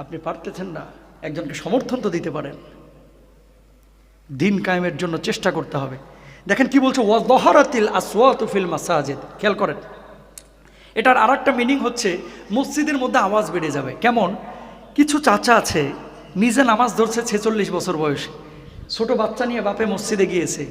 আপনি পারতেছেন না, একজনকে সমর্থন তো দিতে পারেন। দিন কায়েমের জন্য চেষ্টা করতে হবে। দেখেন কি বলছে ওয়াজহারাতিল আসওয়াতু ফিল মাসাজিদ। খেয়াল করেন, এটার আর একটা মিনিং হচ্ছে, মসজিদের মধ্যে আওয়াজ বেড়ে যাবে। কেমন? কিছু চাচা আছে, নিজে নামাজ ধরছে ছেচল্লিশ বছর বয়সে। ছোট বাচ্চা নিয়ে বাপে মসজিদে গিয়েছে।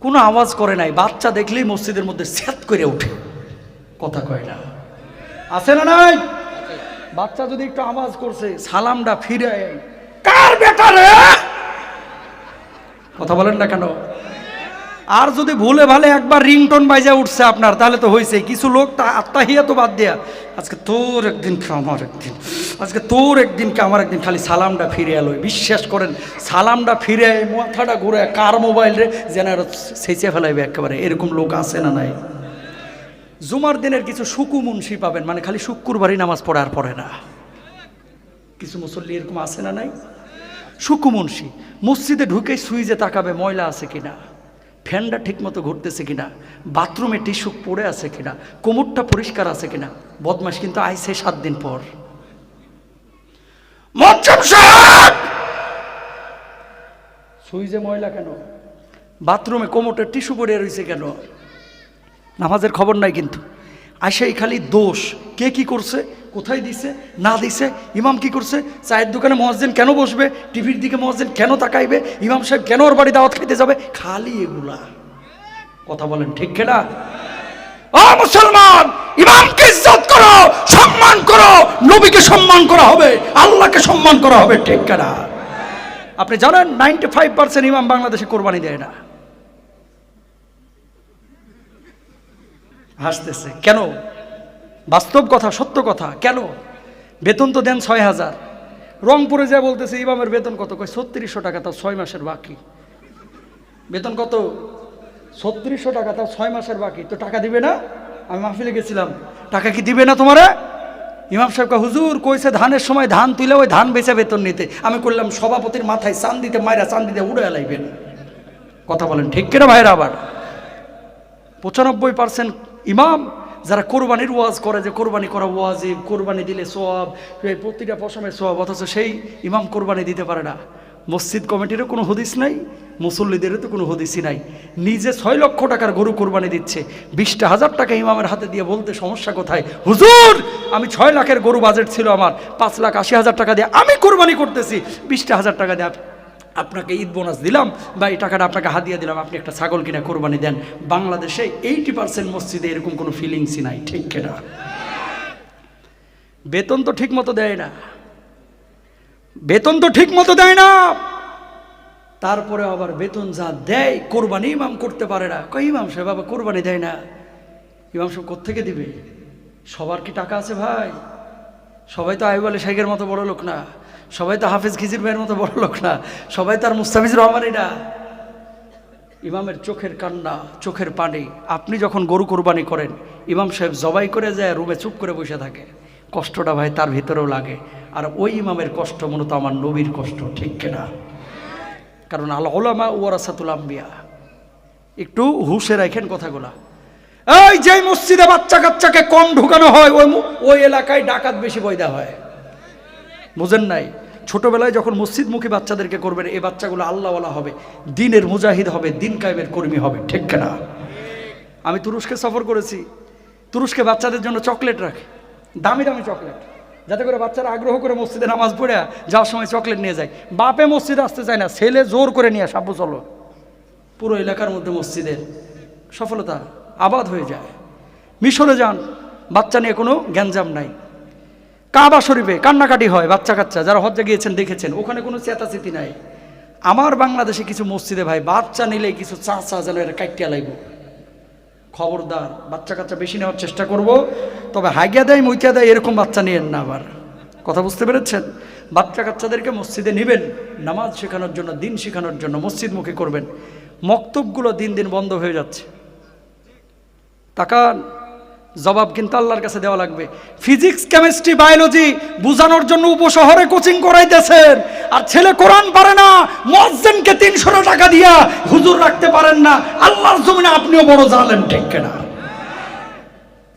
কোনো আওয়াজ করে নাই, বাচ্চা দেখলেই মসজিদের মধ্যে স্যাত করে ওঠে। কথা কয় না। আছে না নাই? বাচ্চা যদি একটু আওয়াজ করছে সালামটা ফিরে। কার বেটা রে? কথা বলেন না কেন? আর যদি ভুলে ভালে একবার রিংটোন বাজে উঠছে আপনার তাহলে তো হয়েছে কিছু লোক তা আত্মাহিয়া তো বাদ দেয়া আজকে তোর একদিন আমার একদিন? আজকে তোর একদিন কে আমার একদিন? খালি সালামটা ফিরে এলো। বিশ্বাস করেন সালামটা ফিরে মাথাটা ঘুরে কার মোবাইল রে? যেন সেচে ফেলাইবে একেবারে। এরকম লোক আছে না নাই? জুমার দিনের কিছু সুকু মুন্সি পাবেন মানে খালি শুক্রবারই নামাজ পড়ে আর পড়ে না। কিছু মুসল্লি এরকম আছে না নাই? সুকু মুন্সি, মসজিদে ঢুকে সুইজে তাকাবে ময়লা আছে কিনা? ফ্যানটা ঠিকমতো ঘুরতেছে কিনা? বাথরুমে টিস্যু পড়ে আছে কিনা? কোমরটা পরিষ্কার আছে কিনা? বদমাস কিন্তু আইসে সাত দিন পর। সুইজে ময়লা কেন? বাথরুমে কোমরটা টিস্যু পড়ে রয়েছে কেন? নামাজের খবর নাই কিন্তু। আইসাই খালি দোষ। কে কি করছে? কোথায় দিছে? না দিছে? ইমাম কি করছে? চায়ের দোকানে মহাজেন কেন বসবে? টিভির দিকে মহাজেন কেন তাকাইবে? ইমাম সাহেব কেন ওর বাড়ি দাওয়াত খাইতে যাবে? খালি এগুলা। কথা বলেন ঠিক কেনা? ও মুসলমান, ইমামকে ইজ্জত করো, সম্মান করো, নবীকে সম্মান করা হবে, আল্লাহকে সম্মান করা হবে, ঠিক কেনা? আপনি জানেন নাইনটি ফাইভ পার্সেন্ট ইমাম বাংলাদেশে কোরবানি দেয় না। হাসতেছে। কেন? বাস্তব কথা, সত্য কথা, কেন? বেতন তো দেন ছয় হাজার। রংপুরে যা বলতেছে, ইমামের বেতন কত? কয়, ছত্রিশশো টাকা, তাও ছয় মাসের বাকি। বেতন কত? ছত্রিশশো টাকা, তাও ছয় মাসের বাকি। তো টাকা দিবে না? আমি মাহফিলে গেছিলাম। টাকা কি দিবে না তোমারে? ইমাম সাহেবকে হুজুর, কইছে ধানের সময় ধান তুলে ওই ধান বেচে বেতন নিতে। আমি করলাম সভাপতির মাথায় চান দিতে মায়েরা চান দিতে উড়ে এলাইবেন কথা বলেন, ঠিক কেনা ভাইরা আবার? পঁচানব্বই পার্সেন্ট ইমাম যারা কোরবানির ওয়াজ করে, যে কোরবানি করা ওয়াজিব, কোরবানি দিলে সোয়াব প্রতিটা পশমের সোয়াব অথচ সেই ইমাম কোরবানি দিতে পারে না। মসজিদ কমিটিরও কোনো হদিস নাই, মুসল্লিদেরও তো কোনো হদিসই নাই। নিজে ছয় লক্ষ টাকার গরু কোরবানি দিচ্ছে, বিশটা হাজার টাকা ইমামের হাতে দিয়ে বলতে সমস্যা কোথায়? হুজুর, আমি ছয় লাখের গরু বাজেট ছিল আমার, পাঁচ লাখ আশি হাজার টাকা দিয়ে আমি কোরবানি করতেছি, বিশটা হাজার টাকা দিয়ে আপনাকে ঈদ বোনাস দিলাম। বা এই টাকাটা আপনাকে হাদিয়া দিলাম। আপনি একটা ছাগল কিনা কোরবানি দেন। বাংলাদেশে এইটি পার্সেন্ট মসজিদে এরকম কোনো ফিলিংসই নাই, ঠিক কেনা? বেতন তো ঠিক মতো দেয় না। বেতন তো ঠিক মতো দেয় না। তারপরে আবার বেতন যা দেয়, কোরবানি ইমাম করতে পারে না। কই ইমাম সাহেব বাবা কোরবানি দেয় না। ইমাম সাহেব কোথেকে দিবে? সবার কি টাকা আছে ভাই? সবাই তো আইব আলী শেখের মতো বড় লোক না। সবাই তো হাফিজ খিজির ভাইয়ের মতো বড় লোক না। সবাই তো আর মুস্তাফিজ রহমানই না ইমামের চোখের কান্না, চোখের পানি। আপনি যখন গরু কোরবানি করেন, ইমাম সাহেব জবাই করে যায়, রুমে চুপ করে বসে থাকে। কষ্টটা ভাই তার ভিতরেও লাগে। আর ওই ইমামের কষ্ট মূলত আমার নবীর কষ্ট, ঠিক কিনা? কারণ আল ওলামা ওয়ারাসাতুল আম্বিয়া। একটু হুশে রাখেন কথাগুলা। এই যে মসজিদে বাচ্চা কাচ্চাকে কম ঢুকানো হয়, ওই ওই এলাকায় ডাকাত বেশি বৈদা হয়। বুঝেন নাই? ছোটবেলায় যখন মসজিদমুখী বাচ্চাদেরকে করবেন এই বাচ্চাগুলো আল্লাহওয়ালা হবে, দিনের মুজাহিদ হবে, দিন কায়েমের কর্মী হবে, ঠিক না আমি তুরস্কে সফর করেছি। তুরস্কে বাচ্চাদের জন্য চকলেট রাখে, দামি দামি চকলেট। যাতে করে বাচ্চারা আগ্রহ করে মসজিদে নামাজ পড়ে, যাওয়ার সময় চকলেট নিয়ে যায়। বাপে মসজিদে আসতে চায় না, ছেলে জোর করে নিয়ে সাব্বু চলো। পুরো এলাকার মধ্যে মসজিদের সফলতা আবাদ হয়ে যায়। মিশরে যান, বাচ্চা নিয়ে কোনো গ্যাঞ্জাম নাই। কাবা শরীফে কান্নাকাটি হয়, বাচ্চা কাচ্চা, যারা হজ্জা গিয়েছেন, দেখেছেন, ওখানে কোনো চেতাচেতি নাই। আমার বাংলাদেশে কিছু মসজিদে ভাই, বাচ্চা নিলে কিছু চা যেন এটা কাটিয়া লাগব খবরদার, বাচ্চা কাচ্চা বেশি নেওয়ার চেষ্টা করব, তবে হাগিয়া দেয় মইতিয়া দেয়, এরকম বাচ্চা নিয়েন না আবার। কথা বুঝতে পেরেছেন? বাচ্চা কাচ্চাদেরকে মসজিদে নেবেন, নামাজ শেখানোর জন্য, দিন শেখানোর জন্য, মসজিদমুখী করবেন। মক্তবগুলো দিন দিন বন্ধ হয়ে যাচ্ছে। তাকান জবাব কিন্তু আল্লাহর কাছে দেওয়া লাগবে। ফিজিক্স কেমিস্ট্রি বায়োলজি বোঝানোর জন্য উপশহরে কোচিং করাইতেছেন। আর ছেলে কোরআন পারে না মজ্জেনকে তিনশো টাকা দিয়া হুজুর রাখতে পারেন না। আল্লাহর জমিনে আপনিও বড় জানলেন ঠিক কেনা?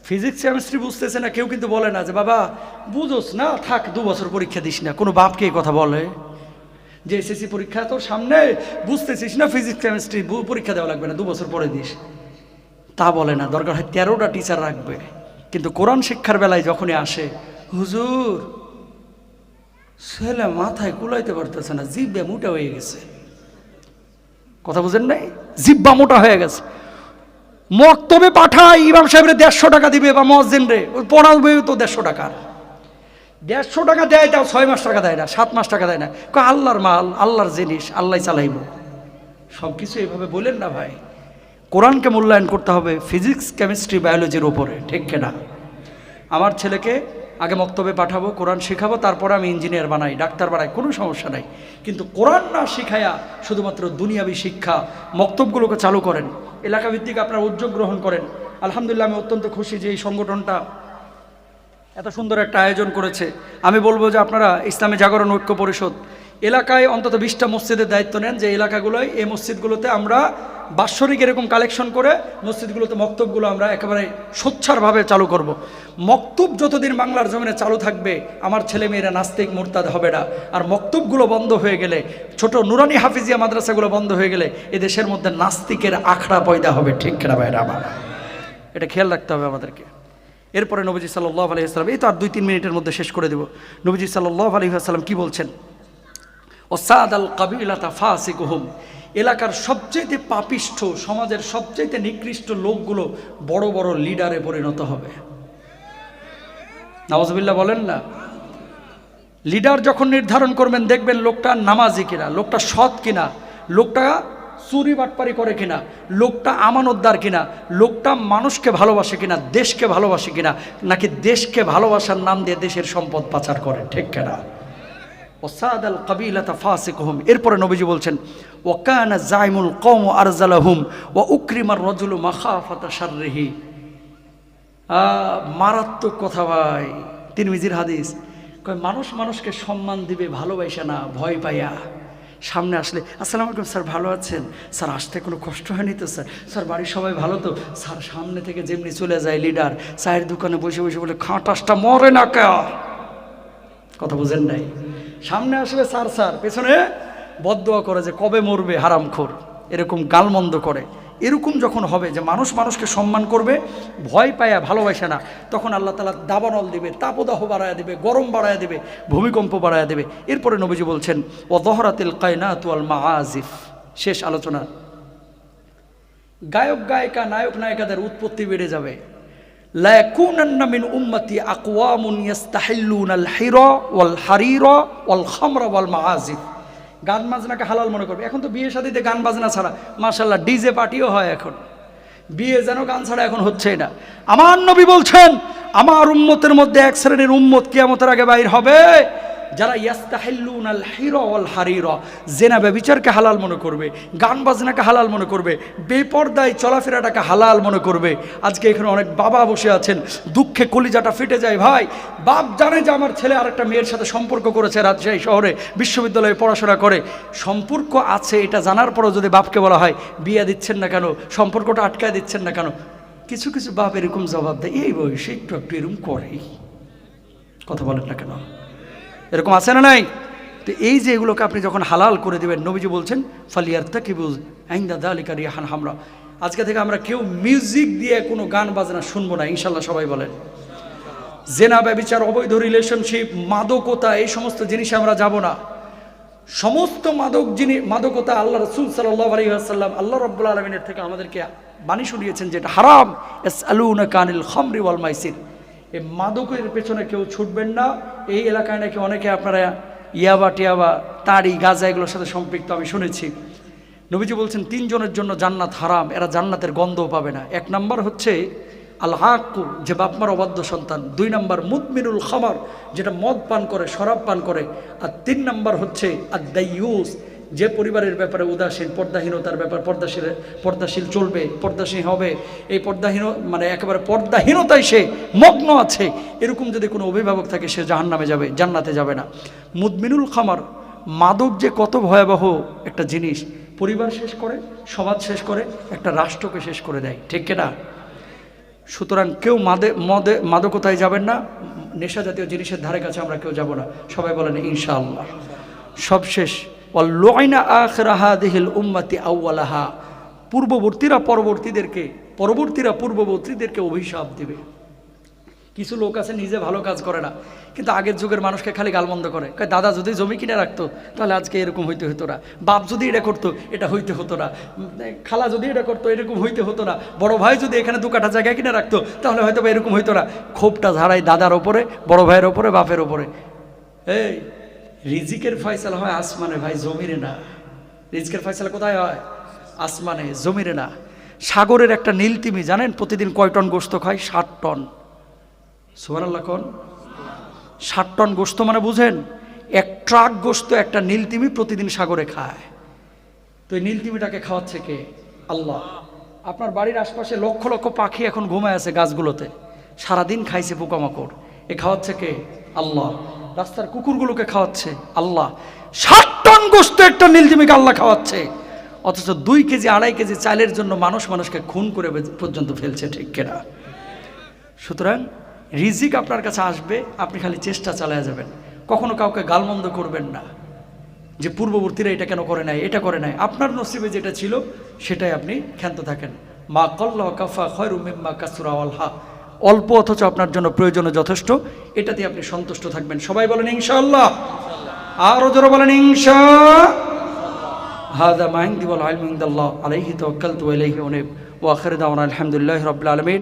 ফিজিক্স কেমিস্ট্রি বুঝতেছে না, কেউ কিন্তু বলে না যে, বাবা, বুঝোস না, থাক, দু বছর পরীক্ষা দিস না। কোনো বাপকে এই কথা বলে? যে এসএসসি পরীক্ষা তোর সামনে, বুঝতেছিস না ফিজিক্স কেমিস্ট্রি পরীক্ষা দেওয়া লাগবে না, দু বছর পরে দিস। তা বলে না। দরকার হয় তেরোটা টিচার রাখবে। কিন্তু কোরআন শিক্ষার বেলায় যখনই আসে, হুজুর, ছেলে মাথায় কুলাইতে পারতেছে না, জিব্বে মোটা হয়ে গেছে। কথা বুঝেন নাই? জিব্বা মোটা হয়ে গেছে। মক্তবে পাঠায়, ইমাম সাহেবের দেড়শো টাকা দিবে, বা মসজিদ রে পড়াবে তো দেড়শো টাকা দেড়শো টাকা দেয় তাও ছয় মাস টাকা দেয় না, সাত মাস টাকা দেয় না। আল্লাহর মাল, আল্লাহর জিনিস আল্লাহ চালাইব। সব কিছু এভাবে বলেন না ভাই। কোরআনকে মূল্যায়ন করতে হবে ফিজিক্স, কেমিস্ট্রি, বায়োলজির উপরে, ঠিক কেনা? আমার ছেলেকে আগে মক্তবে পাঠাবো, কোরআন শেখাবো, তারপরে আমি ইঞ্জিনিয়ার বানাই, ডাক্তার বানাই, কোনো সমস্যা নাই। কিন্তু কোরআন না শিখায়া শুধুমাত্র দুনিয়াবি শিক্ষা মক্তবগুলোকে চালু করেন, এলাকাভিত্তিক আপনার উদ্যোগ গ্রহণ করেন। আলহামদুলিল্লাহ, আমি অত্যন্ত খুশি যে এই সংগঠনটা এত সুন্দর একটা আয়োজন করেছে। আমি বলব যে আপনারা ইসলামী জাগরণ ঐক্য পরিষদ এলাকায় অন্তত বিশটা মসজিদের দায়িত্ব নেন যে এলাকাগুলোয় এই মসজিদগুলোতে আমরা বাৎসরিক এরকম কালেকশন করে মসজিদগুলোতে মক্তবগুলো আমরা একেবারে সোচ্ছারভাবে চালু করব। মক্তব যতদিন বাংলার জমিনে চালু থাকবে, আমার ছেলে মেয়েরা নাস্তিক মোরতাদ হবে না। আর মক্তবগুলো বন্ধ হয়ে গেলে, ছোট নুরানি হাফিজিয়া মাদ্রাসাগুলো বন্ধ হয়ে গেলে এ দেশের মধ্যে নাস্তিকের আখড়া পয়দা হবে, ঠিক কেনা ভাইরা আমার? এটা খেয়াল রাখতে হবে আমাদেরকে। এরপরে নবীজি সাল্লাহ আলহি আসসালাম এই তো আর দুই তিন মিনিটের মধ্যে শেষ করে দেব। নবীজি সাল্লাহ আলহি আসসালাম কী বলছেন? ও ওসাদ আল কাবিলাতা ফাসিকুহুম। এলাকার সবচেয়ে পাপিষ্ঠ, সমাজের সবচেয়ে নিকৃষ্ট লোকগুলো বড় বড় লিডারে পরিণত হবে। নওয়াজবিল্লা বলেন না? লিডার যখন নির্ধারণ করবেন, দেখবেন লোকটা নামাজি কিনা, লোকটা সৎ কিনা, লোকটা চুরি বাটপারি করে কিনা, লোকটা আমানতদার কিনা, লোকটা মানুষকে ভালোবাসে কিনা, দেশকে ভালোবাসে কিনা, নাকি দেশকে ভালোবাসার নাম দিয়ে দেশের সম্পদ পাচার করে, ঠিক কিনা? ওসাদ আল কাবিলাতা ফাসিকহুম। এরপরে নবীজি বলছেন ওয়াকানা জাইমুল কওম আরজালাহুম ওয়া উকরিমার রজুলু মাখাফাতা শাররিহি। মারাত্মক কথা ভাই, তিরমিজির হাদিস। কয়, মানুষ মানুষকে সম্মান দিবে, ভালোবাসে না, ভয় পাইয়া সামনে আসলে, আসসালামু আলাইকুম স্যার, ভালো আছেন? স্যার, আসতে কোনো কষ্ট হয়নি তো, স্যার। স্যার, বাড়ির সবাই ভালো তো? স্যার, সামনে থেকে যেমনি চলে যায় লিডার, চায়ের দোকানে বসে বসে বলে খাটাসটা মরে না কে কথা বুঝেন নাই। সামনে আসবে স্যার স্যার, পেছনে বদোয়া করে যে কবে মরবে হারামখোর, এরকম গালমন্দ করে। এরকম যখন হবে যে মানুষ মানুষকে সম্মান করবে, ভয় পায়া ভালোবাসে না, তখন আল্লাহ তালা দাবানল দিবে, তাপদাহ বাড়ায় দেবে, গরম বাড়ায় দেবে, ভূমিকম্প বাড়ায় দেবে। এরপরে নবীজি বলছেন ও দহরাতিল কায়নাত মা আজিফ শেষ আলোচনা। গায়ক, গায়িকা, নায়ক, নায়িকাদের উৎপত্তি বেড়ে যাবে। লায়াকুনান্না من أمتي أقوام يستحلون الحرى والحريرة والخمر والمعازف গান বাজনাকে হালাল মনে করবে। এখন তো বিয়ে শাদিতে গান বাজনা ছাড়া মাশাল্লাহ ডিজে পার্টিও হয় এখন। বিয়ে যেন গান ছাড়া এখন হচ্ছে না। আমার নবী বলছেন, আমার উম্মতের মধ্যে এক শ্রেণির উম্মত কিয়ামতের আগে বাইর হবে। যারা ইয়াস্তাহিল্লুন আল হির ওয়াল হারির জেনা ব্যবিচারকে হালাল মনে করবে গান বাজনাকে হালাল মনে করবে, বেপর্দায় চলাফেরাটাকে হালাল মনে করবে। আজকে এখানে অনেক বাবা বসে আছেন, দুঃখে কলিজাটা ফেটে যায়, ভাই। বাপ জানে যে আমার ছেলে আরেকটা মেয়ের সাথে সম্পর্ক করেছে, রাজশাহী শহরে বিশ্ববিদ্যালয়ে পড়াশোনা করে। সম্পর্ক আছে, এটা জানার পরও যদি বাপকে বলা হয়, বিয়ে দিচ্ছেন না কেন, সম্পর্কটা আটকায় দিচ্ছেন না কেন, কিছু কিছু বাপ এরকম জবাব দেয়, এই বয়সে একটু একটু এরকম করেই। কথা বলেন না কেন? এরকম আছে না নাই? তো এই যে এগুলোকে আপনি যখন হালাল করে দেবেন, নবীজি বলছেন ফালিয়ার তাকিবুজ আইন্দা দালিকা রিয়াহান হামরা। আজকে থেকে আমরা কেউ মিউজিক দিয়ে কোনো গান, বাজনা শুনব না ইনশাল্লাহ সবাই বলেন। জেনা, ব্যবিচার, অবৈধ রিলেশনশিপ মাদকতা, এই সমস্ত জিনিসে আমরা যাব না। সমস্ত মাদক জিনিস মাদকতা আল্লাহ রসুল সাল্লাহ আলী আল্লাহ রব্বুল আলমিনের থেকে আমাদেরকে বাণী শুনিয়েছেন যেটা হারাম। এস আলুনা কানিল খামরি ওয়াল মাইসির। এই মাদকের পেছনে কেউ ছুটবেন না। এই এলাকায় নাকি অনেকে আপনারা ইয়াবা টিয়াবা তাড়ি গাজা এগুলোর সাথে সম্পৃক্ত আমি শুনেছি। নবীজি বলছেন, তিনজনের জন্য জান্নাত হারাম, এরা জান্নাতের গন্ধও পাবে না। এক নাম্বার হচ্ছে আল হাক্কু যে বাপমার অবাধ্য সন্তান। দুই নাম্বার, মুদমিনুল খামার, যেটা মদ পান করে, শরাব পান করে। আর তিন নাম্বার হচ্ছে আর দাইউস যে পরিবারের ব্যাপারে উদাসীন, পর্দাহীনতার ব্যাপার, পর্দাশীল পর্দাশীল চলবে পর্দাশীল হবে, এই পর্দাহীন মানে একেবারে পর্দাহীনতায় সে মগ্ন আছে, এরকম যদি কোনো অভিভাবক থাকে, সে জাহান নামে যাবে, জান্নাতে যাবে না। মুদমিনুল খামার, মাদক যে কত ভয়াবহ একটা জিনিস, পরিবার শেষ করে, সমাজ শেষ করে, একটা রাষ্ট্রকে শেষ করে দেয়, ঠিক কিনা সুতরাং কেউ মাদে, মদে, মাদকতায় যাবেন না নেশা জাতীয় জিনিসের ধারে কাছে আমরা কেউ যাব না। সবাই বলেন, ইনশাআল্লাহ। সবশেষ ওয়াল্লুআইনা আখরাহা আউ্লাহা পূর্ববর্তীরা পরবর্তীদেরকে, পরবর্তীরা পূর্ববর্তীদেরকে অভিশাপ দিবে। কিছু লোক আছে, নিজে ভালো কাজ করে না, কিন্তু আগের যুগের মানুষকে খালি গালমন্দ করে। দাদা, যদি জমি কিনে রাখতো, তাহলে আজকে এরকম হইতে হতো না। বাপ যদি এটা করতো, এটা হইতে হতো না। খালা যদি এটা করতো, এরকম হইতে হতো না। বড় ভাই যদি এখানে দু কাঠা জায়গায় কিনে রাখতো, তাহলে হয়তো এরকম হইতো না। ক্ষোভটা ঝাড়াই দাদার ওপরে, বড় ভাইয়ের ওপরে, বাপের ওপরে। এই রিজিকের ফয়সালা হয় আসমানে, ভাই জমিরে না। রিজিকের ফয়সালা কোথায় হয়? আসমানে জমিরে না। সাগরের একটা নীলতিমি জানেন, প্রতিদিন কয় টন গোস্ত খায়? ষাট টন। সুবহানাল্লাহ, কোন? ষাট টন গোস্ত মানে বুঝেন, এক ট্রাক গোস্ত একটা নীলতিমি প্রতিদিন সাগরে খায়। তো এই নীলতিমিটাকে খাওয়াচ্ছে কে? আল্লাহ। আপনার বাড়ির আশপাশে লক্ষ লক্ষ পাখি এখন ঘুমায় আছে গাছগুলোতে। সারাদিন খাইছে পোকামাকড়। এ খাওয়াচ্ছে কে? আল্লাহ। রাস্তার কুকুরগুলোকে খাওয়াচ্ছে আল্লাহ। ষাট টন গোস্ত, একটা নীলতিমিকে আল্লাহ খাওয়াচ্ছে। অথচ দুই কেজি, আড়াই কেজি চালের জন্য মানুষ মানুষকে খুন করে পর্যন্ত ফেলছে, ঠিক কেনা। সুতরাং রিজিক আপনার কাছে আসবে, আপনি খালি চেষ্টা চালিয়ে যাবেন। কখনো কাউকে গালমন্দ করবেন না। যে পূর্ববর্তীরা এটা কেন করে নাই, এটা করে নাই। আপনার নসিবে যেটা ছিল, সেটাই আপনি ক্ষান্ত থাকেন। মা কল্লা কাফা খয়রু মিম্মা কাসুরা হা অল্প অথচ আপনার জন্য প্রয়োজনে যথেষ্ট। এটাতে আপনি সন্তুষ্ট থাকবেন। সবাই বলেন ইনশাআল্লাহ। আরও জোরে বলেন ইনশা। হাদা মাহিন্দি বল আলমিন্দাল্লাহ আলাইহি তওয়াক্কালতু ইলাইহি উনিব। ওয়া আখির দাওয়ানা আলহামদুলিল্লাহি রাব্বিল আলামিন।